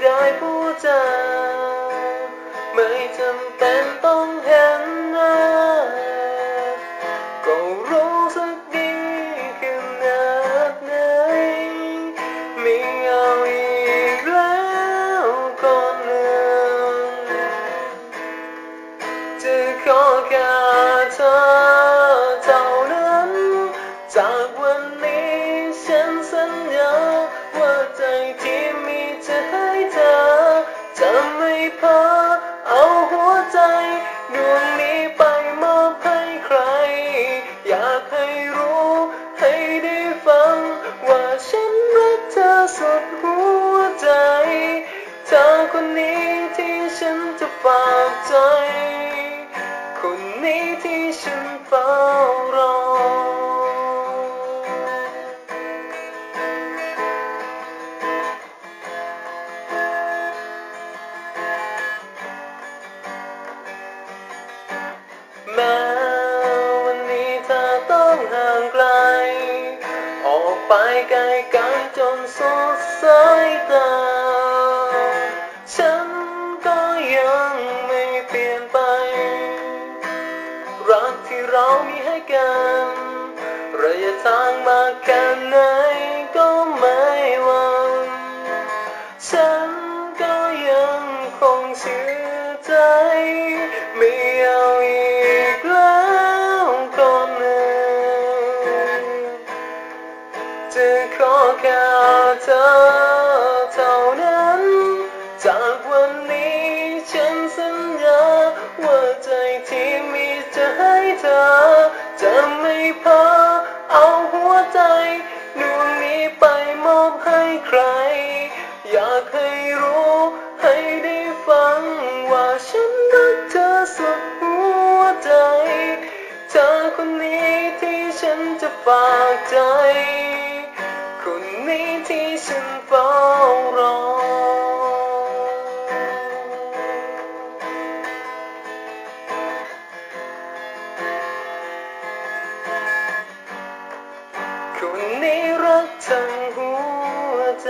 พียงแค่ได้พูดจาไม่จำเป็นต้องเห็นหน้าก็รู้สึกดีขนาดไหนไม่เอาอีกแล้วคนหนึ่งจะขอแค่เธอ ไม่พาเอาหัวใจดวงนี้ไปมอบให้ใคร อยากให้รู้ให้ได้ฟัง ว่าฉันรักเธอสุดหัวใจ เธอคนนี้ที่ฉันจะฝากใจ คนนี้ที่ฉันเฝ้า อองห่างไกล ออกไปไกลกันจนสุดสายตา ฉันก็ยังไม่เปลี่ยนไป รักที่เรามีให้กัน ระยะทางมาแค่ไหนก็ไม่หวังฉันก็ยังคงเชื่อใจไม่ เธอเท่านั้น จากวันนี้ฉันสัญญา ว่าใจที่มีจะให้เธอ จะไม่พาเอาหัวใจดวงนี้ไปมอบให้ใคร อยากให้รู้ให้ได้ฟัง ว่าฉันรักเธอสุดหัวใจ เธอคนนี้ที่ฉันจะฝากใจ นี้ที่ฉันเฝ้ารอ คนนี้รักทั้งหัวใจ